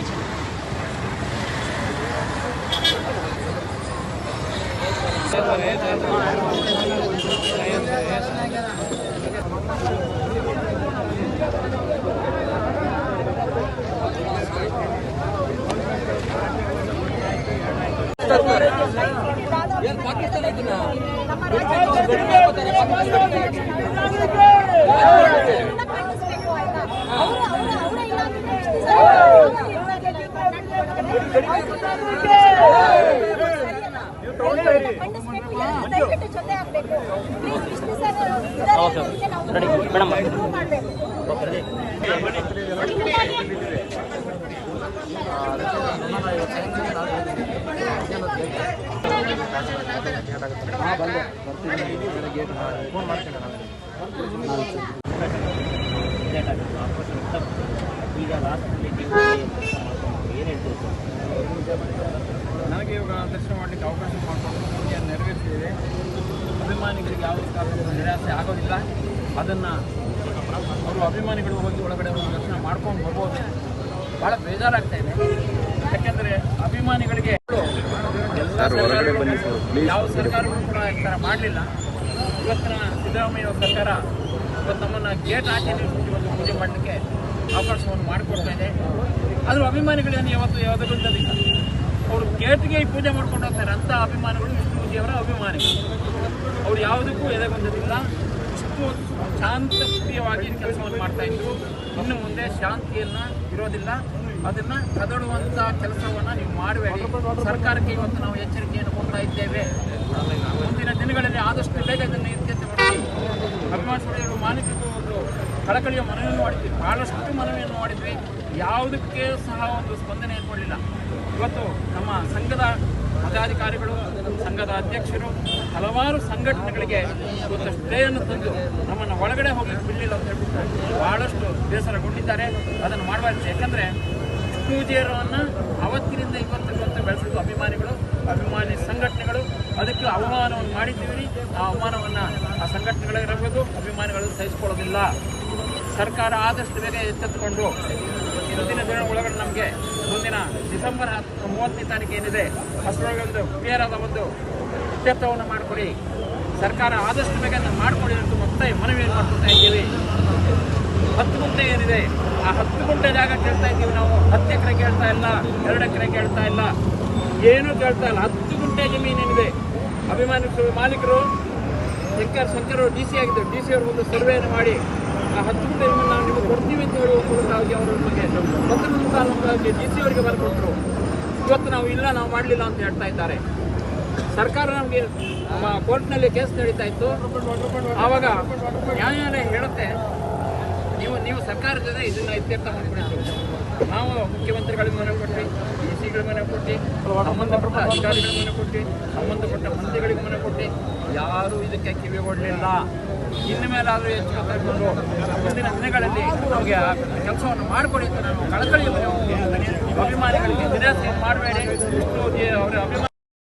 verdade. Pakistan Pakistan ನಾವು prove ಮಾಡ್ಬೇಕು ಈಗ ಲಾಸ್ಟಲ್ಲಿ ನೀವು ಏನು ಹೇಳ್ತೀರಿ ಸರ್ ದರ್ಶನ ಮಾಡಲಿಕ್ಕೆ ಅವಕಾಶ ಮಾಡಿಕೊಂಡು ಪೂಜೆಯನ್ನು ನೆರವೇರಿಸಿದ್ದೇವೆ ಅಭಿಮಾನಿಗಳಿಗೆ ಯಾವುದೇ ಕಾರಣಕ್ಕೂ ನಿರಾಸೆ ಆಗೋದಿಲ್ಲ. ಅದನ್ನು ಅವರು ಅಭಿಮಾನಿಗಳು ಹೋಗಿ ಒಳಗಡೆ ಹೋಗಿ ದರ್ಶನ ಮಾಡ್ಕೊಂಡು ಬರ್ಬೋದು ಭಾಳ ಬೇಜಾರಾಗ್ತಾ ಇದೆ. ಯಾಕೆಂದರೆ ಅಭಿಮಾನಿಗಳಿಗೆ ಯಾವ ಸರ್ಕಾರಗಳು ಕೂಡ ಈ ಥರ ಮಾಡಲಿಲ್ಲ. ಇವತ್ತಿನ ಸಿದ್ದರಾಮಯ್ಯ ಸರ್ಕಾರ ಇವತ್ತು ನಮ್ಮನ್ನು ಗೇಟ್ ಹಾಕಿ ನಿಲ್ಲಿಸಿ ಇವತ್ತು ಪೂಜೆ ಮಾಡಲಿಕ್ಕೆ ಅವಕಾಶವನ್ನು ಮಾಡಿಕೊಡ್ತಾ ಇದೆ. ಆದರೂ ಅಭಿಮಾನಿಗಳೇನು ಯಾವತ್ತು ಯಾವುದೇ ಗೊತ್ತದಿಲ್ಲ ಅವರು ಗೇಟ್ಗೆ ಈ ಪೂಜೆ ಮಾಡ್ಕೊಂಡು ಹೋಗ್ತಾರೆ ಅಂಥ ಅಭಿಮಾನಿಗಳು ವಿಷ್ಣುಜಿಯವರ ಅಭಿಮಾನಿಗಳು ಅವ್ರು ಯಾವುದಕ್ಕೂ ಎದೆಗೊಂದಿಲ್ಲ ಇಷ್ಟು ಶಾಂತಪ್ರಿಯವಾಗಿ ಕೆಲಸವನ್ನು ಮಾಡ್ತಾ ಇದ್ರು. ಇನ್ನು ಮುಂದೆ ಶಾಂತಿಯನ್ನು ಇರೋದಿಲ್ಲ. ಅದನ್ನು ಕದಡುವಂಥ ಕೆಲಸವನ್ನು ನೀವು ಮಾಡಬೇಡಿ ಸರ್ಕಾರಕ್ಕೆ ಇವತ್ತು ನಾವು ಎಚ್ಚರಿಕೆಯನ್ನು ಕೊಡ್ತಾ ಇದ್ದೇವೆ. ಮುಂದಿನ ದಿನಗಳಲ್ಲಿ ಆದಷ್ಟು ಬೇಗ ಇದನ್ನು ಇತ್ಯರ್ಥಪಡಿಸಿ ಅಭಿಮಾನಿಗಳು ಮಾನಸಿಕ ಒಂದು ಕಳಕಳಿಯ ಮನವಿಯನ್ನು ಮಾಡಿದ್ವಿ. ಬಹಳಷ್ಟು ಮನವಿಯನ್ನು ಮಾಡಿದ್ವಿ. ಯಾವುದಕ್ಕೆ ಸಹ ಒಂದು ಸ್ಪಂದನೆ ಕೊಡಲಿಲ್ಲ. ಇವತ್ತು ನಮ್ಮ ಸಂಘದ ಪದಾಧಿಕಾರಿಗಳು ಸಂಘದ ಅಧ್ಯಕ್ಷರು ಹಲವಾರು ಸಂಘಟನೆಗಳಿಗೆ ಒಂದು ಸ್ಟೇಯನ್ನು ತಂದು ನಮ್ಮನ್ನು ಒಳಗಡೆ ಹೋಗಲಿಕ್ಕೆ ಬಿಡಲಿಲ್ಲ ಅಂತ ಹೇಳ್ಬಿಟ್ಟು ಬಹಳಷ್ಟು ಬೇಸರಗೊಂಡಿದ್ದಾರೆ. ಅದನ್ನು ಮಾಡಬಾರ್ದು. ಯಾಕಂದರೆ ವಿಷ್ಣುಜಿಯರನ್ನು ಅವತ್ತಿನಿಂದ ಇವತ್ತಿನವತ್ತು ಬೆಳೆಸಿದ್ದು ಅಭಿಮಾನಿಗಳು, ಅಭಿಮಾನಿ ಸಂಘಟನೆಗಳು. ಅದಕ್ಕೆ ಅವಮಾನವನ್ನು ಮಾಡಿದ್ದೀವಿ. ಆ ಅವಮಾನವನ್ನು ಆ ಸಂಘಟನೆಗಳಿರಬಹುದು ಅಭಿಮಾನಿಗಳು ಸಹಿಸಿಕೊಳ್ಳೋದಿಲ್ಲ. ಸರ್ಕಾರ ಆದಷ್ಟು ಬೇಗ ಎಚ್ಚೆತ್ತುಕೊಂಡು ಮುಂದಿನ ದಿನ ಒಳಗಡೆ ನಮಗೆ ಮುಂದಿನ ಡಿಸೆಂಬರ್ ಹತ್ತು ಮೂವತ್ತನೇ ತಾರೀಕು ಏನಿದೆ ಅಷ್ಟರೊಳಗೆ ಒಂದು ಆದ ಒಂದು ಇತ್ಯರ್ಥವನ್ನು ಮಾಡಿಕೊಡಿ. ಸರ್ಕಾರ ಆದಷ್ಟು ಬೇಗ ಮಾಡಿಕೊಡಿ ಅಂತ ಮತ್ತೆ ಮನವಿಯನ್ನು ಮಾಡ್ಕೊಳ್ತಾ ಇದ್ದೀವಿ. ಹತ್ತು ಗುಂಟೆ ಏನಿದೆ, ಆ ಹತ್ತು ಗುಂಟೆ ಜಾಗ ಕೇಳ್ತಾ ಇದ್ದೀವಿ ನಾವು. ಹತ್ತು ಎಕರೆ ಕೇಳ್ತಾ ಇಲ್ಲ, ಎರಡು ಎಕರೆ ಕೇಳ್ತಾ ಇಲ್ಲ. ಏನೂ ಕೇಳ್ತಾ ಇಲ್ಲ. ಹತ್ತು ಗುಂಟೆ ಜಮೀನೇನಿದೆ ಅಭಿಮಾನಿಗಳು, ಮಾಲೀಕರು ಶಂಕರ್ ಶಂಕರ್ ಡಿ ಸಿ ಆಗಿದ್ದರು. ಡಿ ಸಿ ಅವರು ಒಂದು ಸರ್ವೆಯನ್ನು ಮಾಡಿ ಹತ್ತು ಜಮೀನು ನಾವು ನಿಮಗೆ ಕೊಡ್ತೀವಿ ಅಂತ ಹೇಳುವ ಮೂಲಕವಾಗಿ ಅವರು ನಮಗೆ ಪತ್ರದ ಮುಖಾಂತರವಾಗಿ ಡಿ ಸಿ ಅವರಿಗೆ ಬರ್ಕೊಟ್ರು. ಇವತ್ತು ನಾವು ಇಲ್ಲ, ನಾವು ಮಾಡಲಿಲ್ಲ ಅಂತ ಹೇಳ್ತಾ ಇದ್ದಾರೆ. ಸರ್ಕಾರ ನಮಗೆ ಕೋರ್ಟ್ನಲ್ಲಿ ಕೇಸ್ ನಡೀತಾ ಇತ್ತು. ಆವಾಗ ನ್ಯಾಯಾಲಯ ಹೇಳುತ್ತೆ, ನೀವು ನೀವು ಸರ್ಕಾರದ ಜೊತೆ ಇದನ್ನ ಇತ್ಯರ್ಥ ಮಾಡಿಕೊಂಡಿದ್ದು ನಾವು ಮುಖ್ಯಮಂತ್ರಿಗಳ ಮನೆ ಕೊಟ್ಟು ಡಿ ಸಿಗಳ ಮನೆ ಕೊಟ್ಟು ಸಂಬಂಧಪಟ್ಟ ಅಧಿಕಾರಿಗಳ ಮನೆ ಕೊಟ್ಟು ಸಂಬಂಧಪಟ್ಟ ಮಂತ್ರಿಗಳಿಗೆ ಯಾರೂ ಇದಕ್ಕೆ ಕಿವಿ ಕೊಡಲಿಲ್ಲ. ಇನ್ನು ಮೇಲಾದರೂ ಹೆಚ್ಚು ತಗೊಂಡು ಮುಂದಿನ ದಿನಗಳಲ್ಲಿ ನಮಗೆ ಕೆಲಸವನ್ನು ಮಾಡಿಕೊಡಿ ನಾನು ಕಳಕಳಿ ಅಭಿಮಾನಿಗಳಿಗೆ ನಿರಾಸೆ ಮಾಡಬೇಡಿ. ಅವರ ಅಭಿಮಾನಿ